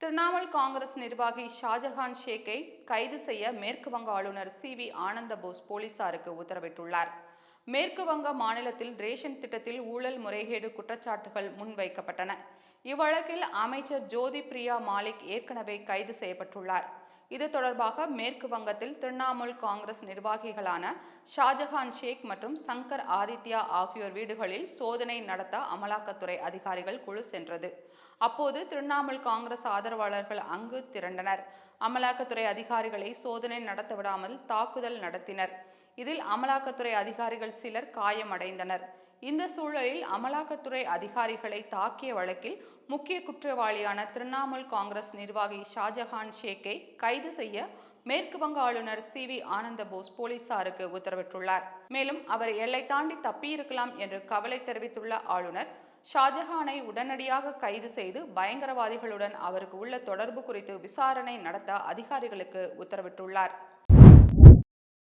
திரிணாமுல் காங்கிரஸ் நிர்வாகி ஷாஜஹான் ஷேக்கை கைது செய்ய மேற்கு வங்க ஆளுநர் சி வி ஆனந்த போஸ் போலீசாருக்கு உத்தரவிட்டுள்ளார். மேற்கு வங்க மாநிலத்தில் ரேஷன் திட்டத்தில் ஊழல் முறைகேடு குற்றச்சாட்டுகள் முன்வைக்கப்பட்டன. இவ்வழக்கில் அமைச்சர் ஜோதி பிரியா மாலிக் ஏற்கனவே கைது செய்யப்பட்டுள்ளார். இது தொடர்பாக மேற்கு வங்கத்தில் திரிணாமுல் காங்கிரஸ் நிர்வாகிகளான ஷாஜஹான் ஷேக் மற்றும் சங்கர் ஆதித்யா ஆகியோர் வீடுகளில் சோதனை நடத்த அமலாக்கத்துறை அதிகாரிகள் குழு சென்றது. அப்போது திரிணாமுல் காங்கிரஸ் ஆதரவாளர்கள் அங்கு திரண்டனர். அமலாக்கத்துறை அதிகாரிகளை சோதனை நடத்த விடாமல் தாக்குதல் நடத்தினர். இதில் அமலாக்கத்துறை அதிகாரிகள் சிலர் காயமடைந்தனர். இந்த சூழலில் அமலாக்கத்துறை அதிகாரிகளை தாக்கிய வழக்கில் முக்கிய குற்றவாளியான திரிணாமுல் காங்கிரஸ் நிர்வாகி ஷாஜஹான் ஷேக்கை கைது செய்ய மேற்கு வங்க ஆளுநர் சி வி ஆனந்த போஸ் போலீசாருக்கு உத்தரவிட்டுள்ளார். மேலும் அவர் எல்லை தாண்டி தப்பியிருக்கலாம் என்று கவலை தெரிவித்துள்ள ஆளுநர் ஷாஜஹானை உடனடியாக கைது செய்து பயங்கரவாதிகளுடன் அவருக்கு உள்ள தொடர்பு குறித்து விசாரணை நடத்த அதிகாரிகளுக்கு உத்தரவிட்டுள்ளார்.